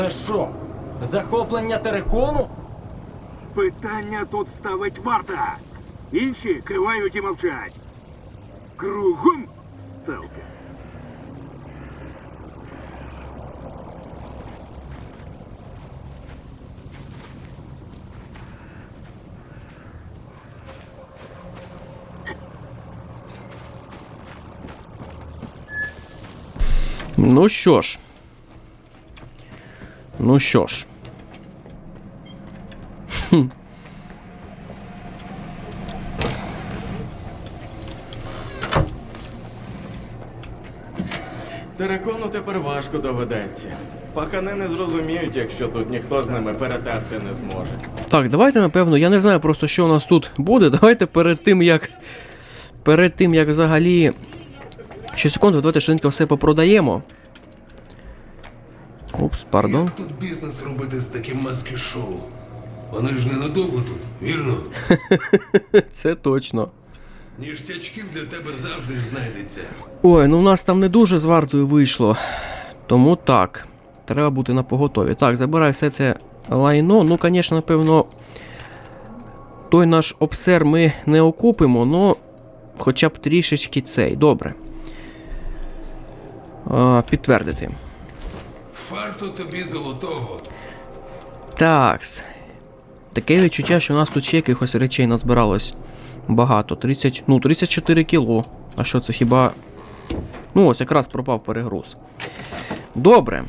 Це що? Захоплення терикону? Питання тут ставить варта. Інші кивають і мовчать. Кругом сталка. Ну що ж. Ну що ж. Терекону тепер важко доведеться. Пахани не зрозуміють, якщо тут ніхто з ними перетерти не зможе. Так, давайте, напевно, я не знаю просто, що у нас тут буде. Давайте перед тим, як. Перед тим, як взагалі. Ще секунду, давайте швиденько все попродаємо. Упс, пардон. Як тут бізнес робити з таким маски-шоу? Вони ж ненадовго тут, вірно? Це точно. Ніштячків для тебе завжди знайдеться. Ой, ну у нас там не дуже з вартою вийшло. Тому так. Треба бути на поготові. Так, забирай все це лайно. Ну, звісно, напевно. Той наш обсер ми не окупимо, но хоча б трішечки цей. Добре. А, підтвердити. Фарту тобі золотого. Такс. Таке відчуття, що у нас тут ще якихось речей назбиралось багато. 30, ну, 34 кіло. А що це хіба. Ну, ось якраз пропав перегруз. Добре.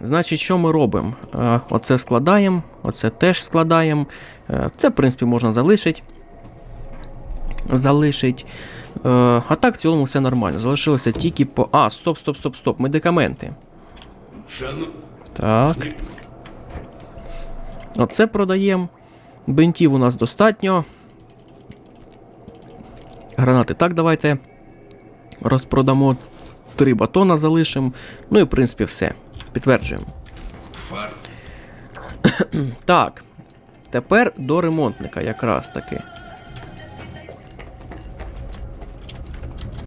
Значить, що ми робимо? Е, оце складаємо, оце теж складаємо. Е, це, в принципі, можна залишити. Залишить. Е, а так, в цілому все нормально. Залишилося тільки по. А, стоп, стоп, стоп, стоп. Медикаменти. Так. Оце продаємо. Бинтів у нас достатньо. Гранати так, давайте. Розпродамо. Три батона залишимо. Ну і в принципі все. Підтверджуємо. Так. Тепер до ремонтника якраз таки.